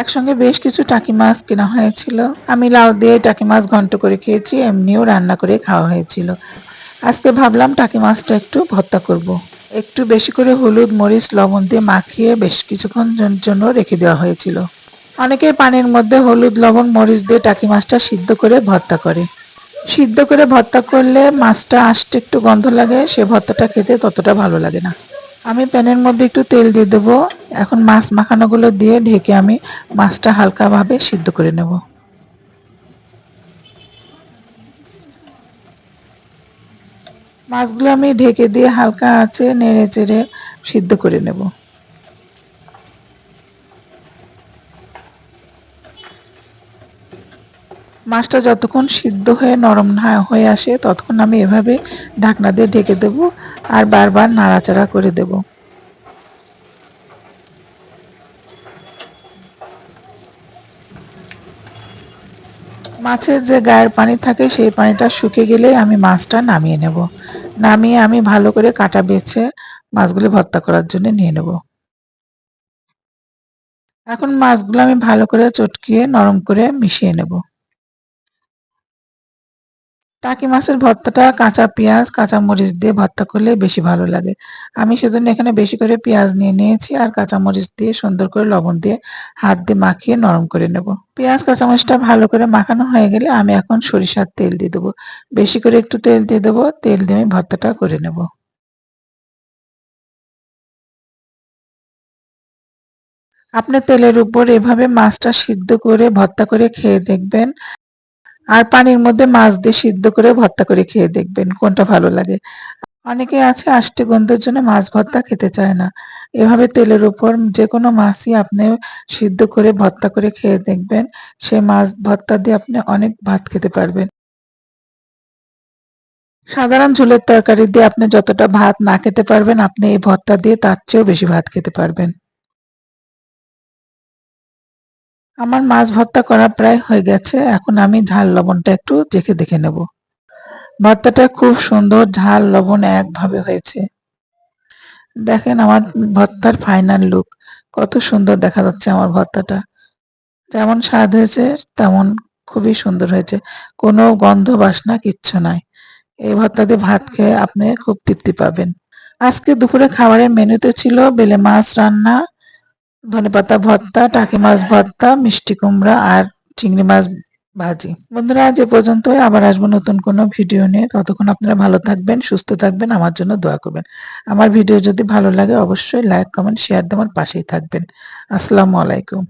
একসঙ্গে বেশ কিছু টাকি মাছ কেনা হয়েছিল। আমি লাউ দিয়ে টাকি মাছ ঘন্ট করে খেয়েছি, এমনিও রান্না করে খাওয়া হয়েছিল। আজকে ভাবলাম টাকি মাছটা একটু ভর্তা করব। একটু বেশি করে হলুদ, মরিচ, লবণ দিয়ে মাখিয়ে বেশ কিছুক্ষণ জন্য রেখে দেওয়া হয়েছিল। অনেকে পানির মধ্যে হলুদ, লবণ, মরিচ দিয়ে টাকি মাছটা সিদ্ধ করে ভর্তা করে। সিদ্ধ করে ভর্তা করলে মাছটা আসতে একটু গন্ধ লাগে, সে ভর্তাটা খেতে ততটা ভালো লাগে না। আমি প্যানের মধ্যে একটু তেল দিয়ে দেবো। এখন মাছ মাখানোগুলো দিয়ে ঢেকে আমি মাছটা হালকাভাবে সিদ্ধ করে নেব। মাছগুলো আমি ঢেকে দিয়ে হালকা আছে নেড়ে চেড়ে সিদ্ধ করে নেব। মাছটা যতক্ষণ সিদ্ধ হয়ে নরম না হয়ে আসে, ততক্ষণ আমি এভাবে ঢাকনা দিয়ে ঢেকে দেব আর বারবার নাড়াচাড়া করে দেব। মাছের যে গায়ের পানি থাকে, সেই পানিটা শুকে গেলে আমি মাছটা নামিয়ে নেব। নামিয়ে আমি ভালো করে কাটা বেছে মাছগুলি ভর্তা করার জন্য নিয়ে নেব। এখন মাছগুলো আমি ভালো করে চটকিয়ে নরম করে মিশিয়ে নেব। টাকি মাছের ভর্তাটা কাঁচা পেঁয়াজ, কাঁচা মরিচ দিয়ে ভর্তা করলে বেশি ভালো লাগে। আমি সেজন্য এখানে বেশি করে পেঁয়াজ নিয়ে নিয়েছি আর কাঁচা মরিচ দিয়ে সুন্দর করে লবণ দিয়ে হাত দিয়ে মাখিয়ে নরম করে নেব। পেঁয়াজ, কাঁচা মরিচটা ভালো করে মাখানো হয়ে গেলে আমি এখন সরিষার তেল দিয়ে দেবো। বেশি করে একটু তেল দিয়ে দেবো, তেল দিয়ে আমি ভর্তাটা করে নেব। আপনি তেলের উপর এভাবে মাছটা সিদ্ধ করে, ভর্তা করে খেয়ে দেখবেন। আর পানির মধ্যে মাছ দিয়ে সিদ্ধ করে ভর্তা করে খেয়ে দেখবেন, কোনটা ভালো লাগে। অনেকে আছে আষ্টে গন্ধের জন্য মাছ ভর্তা খেতে চায় না। এভাবে তেলের উপর যে কোনো মাছই আপনি সিদ্ধ করে ভর্তা করে খেয়ে দেখবেন, সে মাছ ভর্তা দিয়ে আপনি অনেক ভাত খেতে পারবেন। সাধারণ ঝোলের তরকারি দিয়ে আপনি যতটা ভাত না খেতে পারবেন, আপনি এই ভর্তা দিয়ে তার চেয়েও বেশি ভাত খেতে পারবেন। আমার মাছ ভর্তা করা প্রায় হয়ে গেছে, এখন আমি ঝাল লবণটা একটু দেখে দেখে নেব। ভর্তাটা খুব সুন্দর, ঝাল লবণ একভাবে হয়েছে। দেখেন আমার ভর্তার ফাইনাল লুক কত সুন্দর দেখা যাচ্ছে আমার ভর্তাটা। যেমন স্বাদ হয়েছে, তেমন খুবই সুন্দর হয়েছে। কোনো গন্ধ বাসনা কিচ্ছু নাই। এই ভর্তা দিয়ে ভাত খেয়ে আপনি খুব তৃপ্তি পাবেন। আজকে দুপুরে খাবারের মেনুতে ছিল বেলে মাছ রান্না ধনেপাতা ভর্তা, টাকি মাছ ভর্তা, মিষ্টি কুমড়া আর চিংড়ি মাছ ভাজি। বন্ধুরা, আজ এ পর্যন্তই। আবার আসব নতুন কোনো ভিডিও নিয়ে। ততক্ষণ আপনারা ভালো থাকবেন, সুস্থ থাকবেন, আমার জন্য দোয়া করবেন। আমার ভিডিও যদি ভালো লাগে, অবশ্যই লাইক, কমেন্ট, শেয়ার দিয়ে আমার পাশেই থাকবেন। আসসালামু আলাইকুম।